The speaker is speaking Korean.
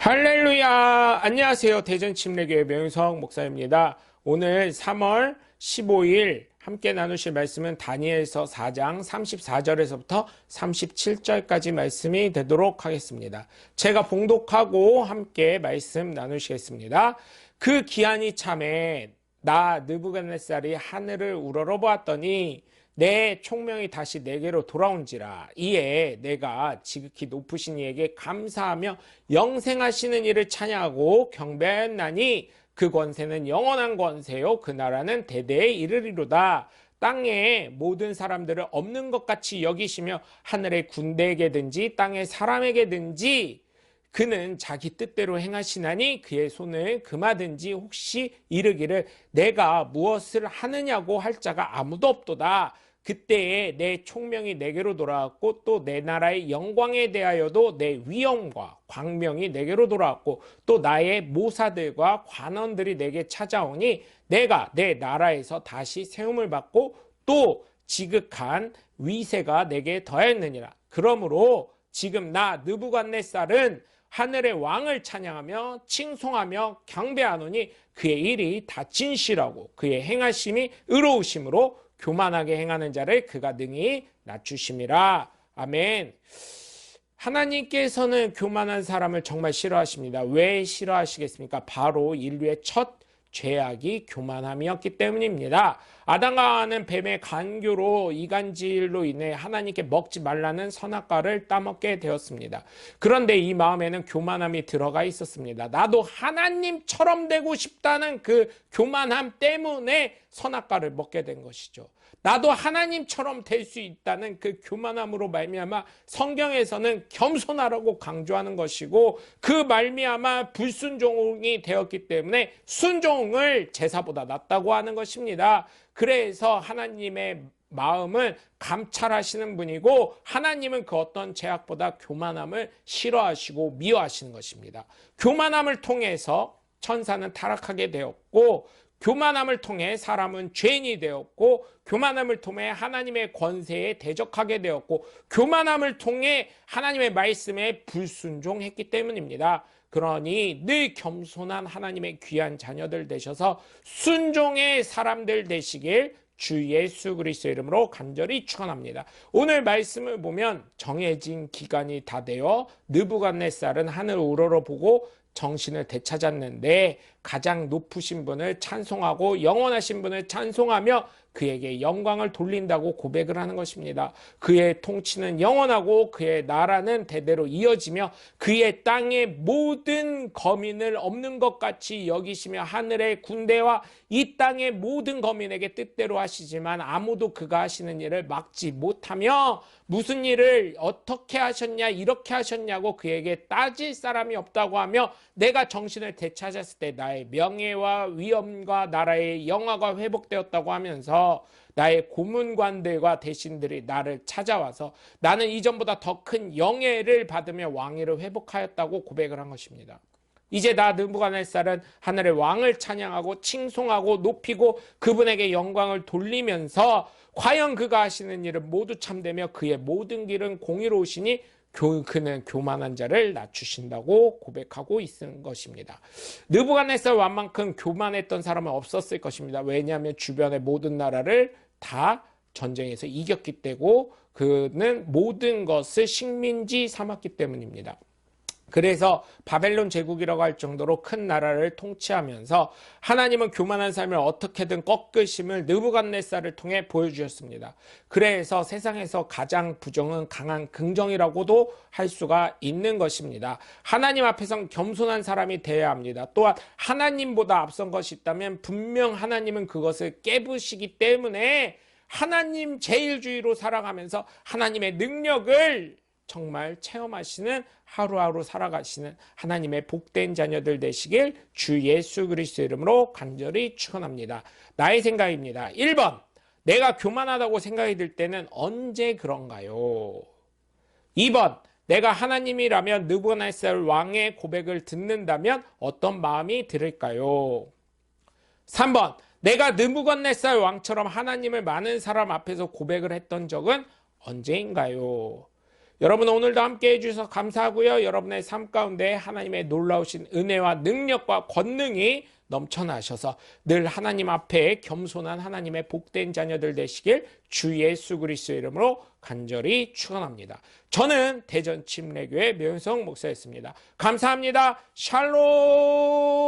할렐루야! 안녕하세요. 대전 침례교회 명성 목사입니다. 오늘 3월 15일 함께 나누실 말씀은 다니엘서 4장 34절에서부터 37절까지 말씀이 되도록 하겠습니다. 제가 봉독하고 함께 말씀 나누시겠습니다. 그 기한이 참에 나 느부갓네살이 하늘을 우러러 보았더니 내 총명이 다시 내게로 돌아온지라. 이에 내가 지극히 높으신 이에게 감사하며 영생하시는 이를 찬양하고 경배하나니 그 권세는 영원한 권세요. 그 나라는 대대에 이르리로다. 땅에 모든 사람들을 없는 것 같이 여기시며 하늘의 군대에게든지 땅의 사람에게든지 그는 자기 뜻대로 행하시나니 그의 손을 금하든지 혹시 이르기를 내가 무엇을 하느냐고 할 자가 아무도 없도다. 그때에 내 총명이 내게로 돌아왔고 또 내 나라의 영광에 대하여도 내 위엄과 광명이 내게로 돌아왔고 또 나의 모사들과 관원들이 내게 찾아오니 내가 내 나라에서 다시 세움을 받고 또 지극한 위세가 내게 더했느니라. 그러므로 지금 나 느부갓네살은 하늘의 왕을 찬양하며 칭송하며 경배하노니 그의 일이 다 진실하고 그의 행하심이 의로우심으로 교만하게 행하는 자를 그가 능히 낮추심이라. 아멘. 하나님께서는 교만한 사람을 정말 싫어하십니다. 왜 싫어하시겠습니까? 바로 인류의 첫 죄악이 교만함이었기 때문입니다. 아담과 하와는 뱀의 간교로 이간질로 인해 하나님께 먹지 말라는 선악과를 따먹게 되었습니다. 그런데 이 마음에는 교만함이 들어가 있었습니다. 나도 하나님처럼 되고 싶다는 그 교만함 때문에 선악과를 먹게 된 것이죠. 나도 하나님처럼 될 수 있다는 그 교만함으로 말미암아 성경에서는 겸손하라고 강조하는 것이고 그 말미암아 불순종이 되었기 때문에 순종을 제사보다 낫다고 하는 것입니다. 그래서 하나님의 마음을 감찰하시는 분이고 하나님은 그 어떤 제약보다 교만함을 싫어하시고 미워하시는 것입니다. 교만함을 통해서 천사는 타락하게 되었고 교만함을 통해 사람은 죄인이 되었고 교만함을 통해 하나님의 권세에 대적하게 되었고 교만함을 통해 하나님의 말씀에 불순종했기 때문입니다. 그러니 늘 겸손한 하나님의 귀한 자녀들 되셔서 순종의 사람들 되시길 주 예수 그리스도 이름으로 간절히 축원합니다. 오늘 말씀을 보면 정해진 기간이 다 되어 느부갓네살은 하늘 우러러 보고 정신을 되찾았는 데 가장 높으신 분을 찬송하고 영원하신 분을 찬송하며 그에게 영광을 돌린다고 고백을 하는 것입니다. 그의 통치는 영원하고 그의 나라는 대대로 이어지며 그의 땅의 모든 거민을 없는 것 같이 여기시며 하늘의 군대와 이 땅의 모든 거민에게 뜻대로 하시지만 아무도 그가 하시는 일을 막지 못하며 무슨 일을 어떻게 하셨냐 이렇게 하셨냐고 그에게 따질 사람이 없다고 하며 내가 정신을 되찾았을 때 나의 명예와 위엄과 나라의 영화가 회복되었다고 하면서 나의 고문관들과 대신들이 나를 찾아와서 나는 이전보다 더 큰 영예를 받으며 왕위를 회복하였다고 고백을 한 것입니다. 이제 나 느부갓네살은 하늘의 왕을 찬양하고 칭송하고 높이고 그분에게 영광을 돌리면서 과연 그가 하시는 일은 모두 참되며 그의 모든 길은 공의로우시니 그는 교만한 자를 낮추신다고 고백하고 있는 것입니다. 느부갓네살 왕만큼 교만했던 사람은 없었을 것입니다. 왜냐하면 주변의 모든 나라를 다 전쟁에서 이겼기 때고 그는 모든 것을 식민지 삼았기 때문입니다. 그래서 바벨론 제국이라고 할 정도로 큰 나라를 통치하면서 하나님은 교만한 삶을 어떻게든 꺾으심을 느부갓네살을 통해 보여주셨습니다. 그래서 세상에서 가장 부정은 강한 긍정이라고도 할 수가 있는 것입니다. 하나님 앞에선 겸손한 사람이 되어야 합니다. 또한 하나님보다 앞선 것이 있다면 분명 하나님은 그것을 깨부시기 때문에 하나님 제일주의로 살아가면서 하나님의 능력을 정말 체험하시는 하루하루 살아가시는 하나님의 복된 자녀들 되시길 주 예수 그리스도 이름으로 간절히 축원합니다. 나의 생각입니다. 1번. 내가 교만하다고 생각이 들 때는 언제 그런가요? 2번. 내가 하나님이라면 느부갓네살 왕의 고백을 듣는다면 어떤 마음이 들을까요? 3번. 내가 느부갓네살 왕처럼 하나님을 많은 사람 앞에서 고백을 했던 적은 언제인가요? 여러분 오늘도 함께 해주셔서 감사하고요. 여러분의 삶 가운데 하나님의 놀라우신 은혜와 능력과 권능이 넘쳐나셔서 늘 하나님 앞에 겸손한 하나님의 복된 자녀들 되시길 주 예수 그리스도의 이름으로 간절히 축원합니다. 저는 대전 침례교회 묘성 목사였습니다. 감사합니다. 샬롬.